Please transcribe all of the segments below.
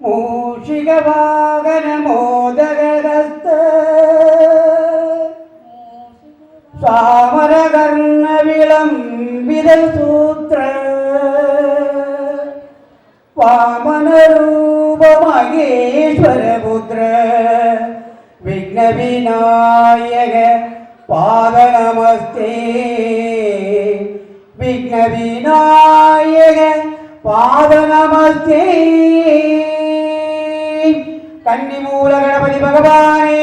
മൂഷികവാഹനമോദഗസ്ത സ്വാമരകർണവിളംബിതൽ സൂത്ര വാമനരൂപമഹേശ്വരപുത്ര വിഘ്നവിനായക പാദനമസ്തേ വിഘ്നവിനായക പാദനമസ്തേ கன்னிமூல கணபதி பகவானே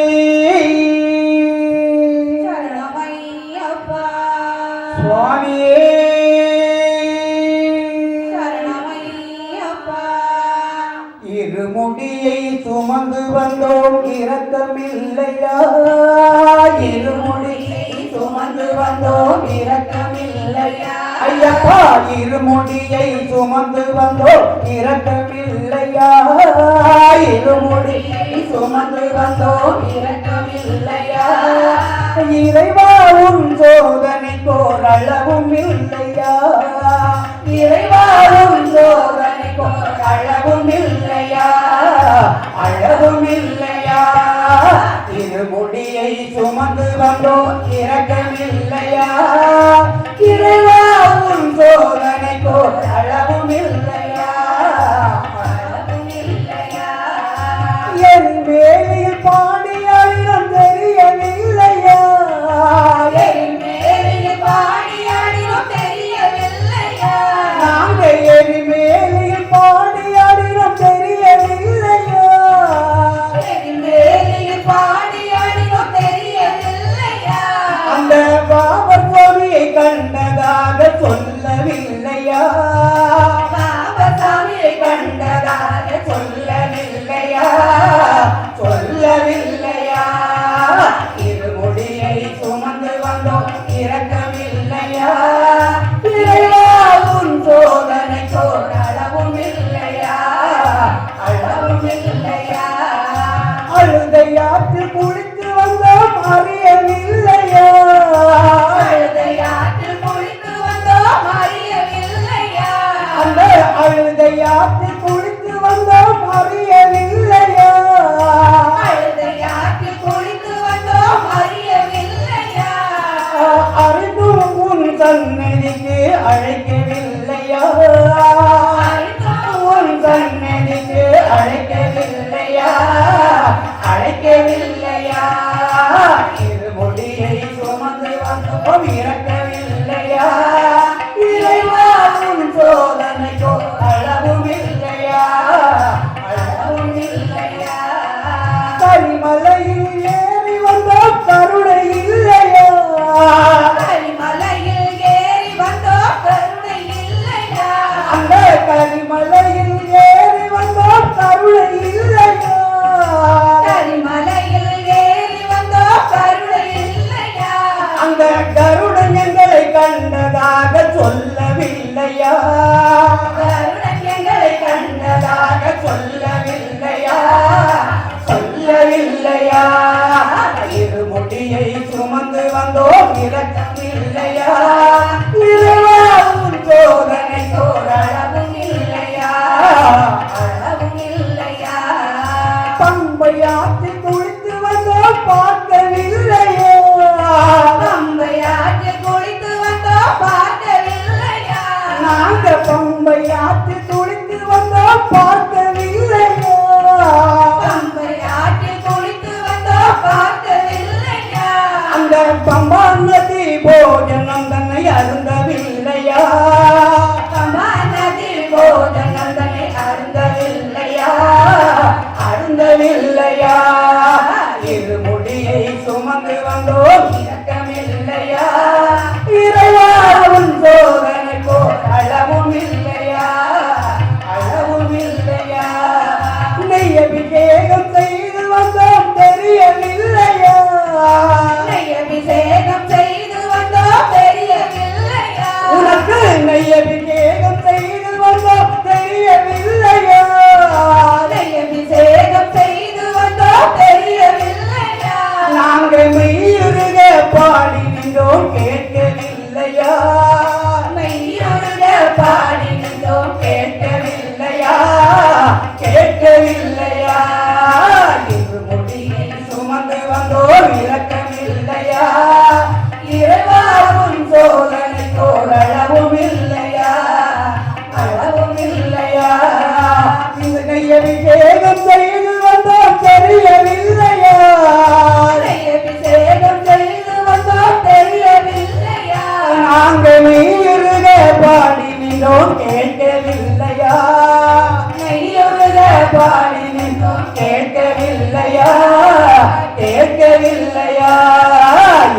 சுவாமியே இருமுடியை சுமந்து வந்தோம் இரக்கமில்லையா இருமுடியை சுமந்து வந்தோம் இரக்கமில்லையா ஐயப்பா இருமுடியை சுமந்து வந்தோம் இரட்ட பிள்ளையா இருமுடியை சுமந்து வந்தோம் இரட்ட பிள்ளையா இறைவா உன் சோதனை போர் அளவும் இல்லையா? இறைவா உன் சோதனை போர் அளவும் இல்லையா? அளவும் இல்லையா? திருமுடியை சுமந்து வந்தோம் பம்பாநதி போஜனம் தன்னை அருந்த okay. கேட்கவில்லையா கேட்கவில்லையா?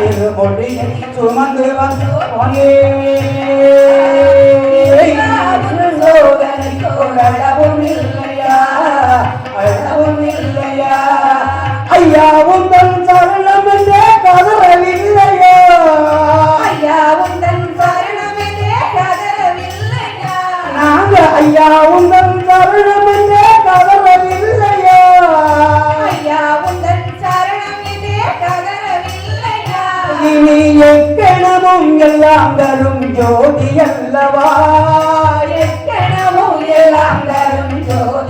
இரு மொழியை சுமந்து வந்தோனே அழவும் இல்லையா? அழவும் இல்லையா? ஐயாவும் தன் சரணம் என்றே கதறவில்லையா? ஐயாவும் தன் சரணம் என்றே கதறவில்லையா? நாங்க ஐயாவும் எக்கணமும் எல்லாம் தரும் ஜோதி அல்லவா? எக்கணமும் எல்லாம் தரும் ஜோதி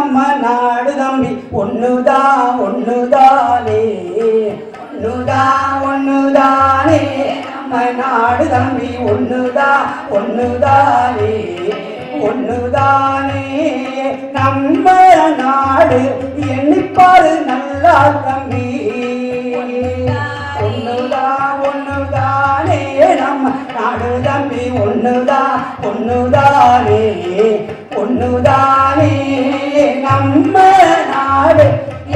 நம்ம நாடு தம்பி. ஒண்ணுதா ஒண்ணுதானே. ஒண்ணுதா ஒண்ணுதானே. நம்ம நாடு தம்பி ஒண்ணுதா ஒண்ணுதானே. ஒண்ணுதானே. நம்ம நாடு எண்ணிப்பாரு நல்லா தம்பி. ஒண்ணுதா ஒண்ணுதானே. நம்ம நாடு தம்பி ஒண்ணுதா ஒண்ணுதானே. ஒண்ணுதானே. நம்ம நாடு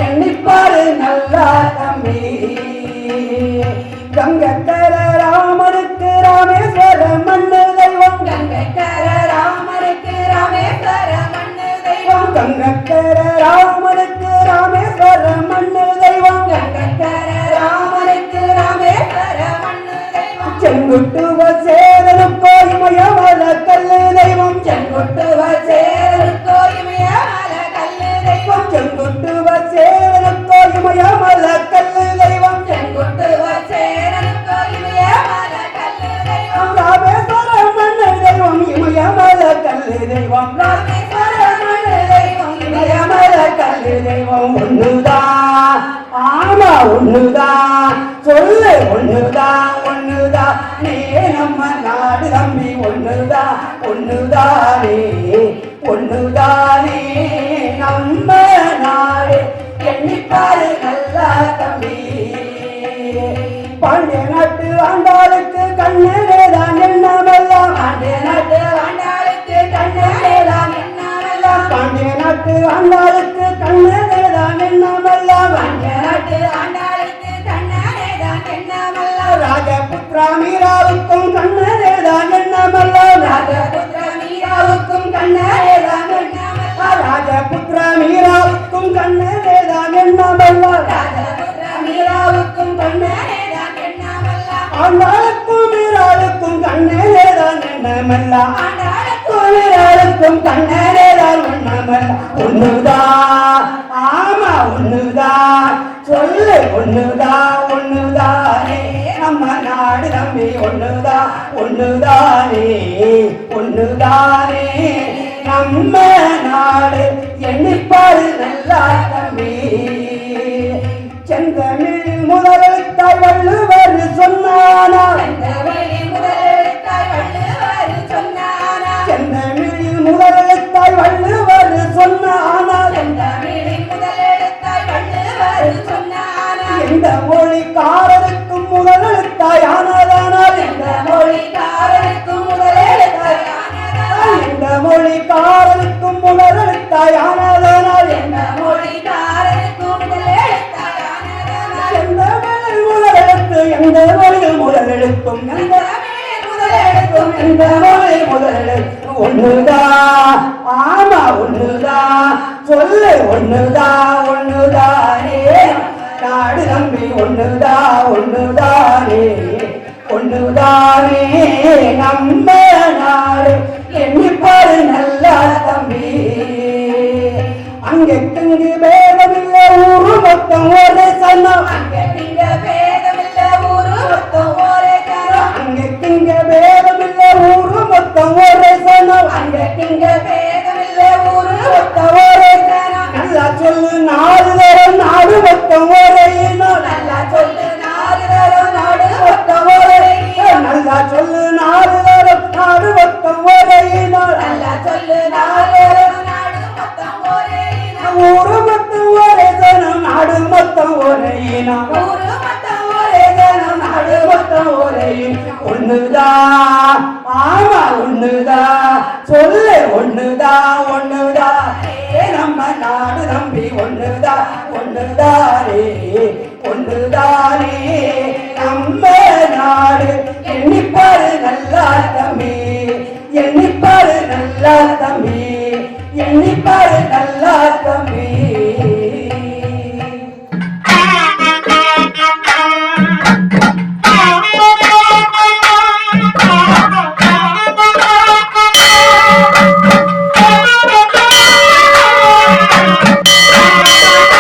எண்ணிப்பாரு நல்லா தம்பி. கங்கக்கர ராமருக்கு ராமேஸ்வர மண்ணு தெய்வம். கங்கைக்கர ராமருக்கு ராமேஸ்வர மண்ணு தெய்வம். கங்கக்கர ராமருக்கு ராமேஸ்வர மண்ணு தெய்வம். கங்கைக்கர ராமருக்கு ராமேஸ்வர மண்ணு தெய்வம். செங்குட்டுவ சேரனுக்கோ இமயமல கல்லு தெய்வம். செங்குட்டுவ சேருக்கோ தெய்வம் இமயமல கல்லு தெய்வம். ஒண்ணுதான் ஆமா ஒண்ணுதான் சொல்லு ஒண்ணுதான் ஒண்ணுதான் நீ நம்ம நாடு தம்பி ஒண்ணுதான் ஒண்ணுதானே ஒண்ணுதானே நம்ம நாடு எண்ணிப்பாரு நல்லா தம்பி. பாண்டிய நாட்டு ஆண்டாளுக்கு கண்ணு நாட்டு ஆண்டாளுக்கு கண்ணேதான் எண்ணமெல்லாம். பாண்டிய நாட்டு ஆண்டாளுக்கு கண்ணேதான் எண்ணமெல்லாம். ராஜபுத்ரா மீராவுக்கும் கண்ணேதான் எண்ணமெல்லாம். ராஜபுத்திர மீராவுக்கும் கண்ணேதான் எண்ணமெல்லாம். ராஜபுத்ரா மீராவுக்கும் கண்ணேதான் எண்ணமெல்லாம். ராஜபுத்திர மீராவுக்கும் கண்ணேதான் எண்ணமெல்லாம். ஆண்டாளுக்கும் மீராவுக்கும் கண்ணேதான் எண்ணமெல்லாம். பார்த்தும் கண்ணரே தான் எண்ணமெல்லாம் ஒண்ணுதான் ஆமா ஒண்ணுதான் சொல்லு ஒண்ணுதான் ஒண்ணுதானே நம்ம நாடு தம்பி ஒண்ணுதான் ஒண்ணுதானே ஒண்ணுதானே நம்ம நாடு எண்ணிப்பாரு நல்லா தம்பி செந்தமிழ் முதலெழுத்தாய் வள்ளுவர் சொன்னானா? முதலெழுத்தாய் வள்ளுவர் வள்ளுவர் சொன்னாரா எந்த மொழிக்காரருக்கும் முதலெழுத்தாய் ஆனதானால். எந்த மொழிக்காரருக்கும் முதலெழுத்தாய் எந்த மொழிக்காரருக்கும் முதலெழுத்தாய் ஆனதானால். எந்த மொழிக்காரருக்கும் எந்த மொழி முதலெழுத்து எந்த மொழி முதலெழுத்தும்? எந்த முதலெழுத்தும்? எந்த மொழி முதலெழுத்து? ஒண்ணுதான் ஆமா ஒண்ணுதான் சொல்லு ஒண்ணுதான் ஒண்ணுதானே? நாடு நம்பி ஒண்ணுதான் ஒண்ணுதானே? ஒண்ணுதானே? நம்ம நாடு எண்ணிப்பாரு நல்லா தம்பி. அங்கே தங்கு ஊரு மொத்தம் ஒரு சன்னம் திங்க பேதமில்லை ஊரு ஒத்த ஒரே நல்லா சொல்லு நாலு தரம் நாடு ஒத்த ஒரே நல்லா சொல்லு நாலு தரம் நாடு ஒத்த ஒரே நல்லா சொல்லு நாலு தரம் நாடு ஒத்த ஆமா ஒண்ணுதா? சொல்லு ஒண்ணுதா ஒண்ணுதா? ஏ நம்ம நாடு நம்பி ஒண்ணுதா ஒண்ணுதாரே ஒண்ணுதாரே நம்ம நாடு எண்ணிப்பாரு நல்லா தம்பி. எண்ணிப்பாரு நல்லா தம்பி.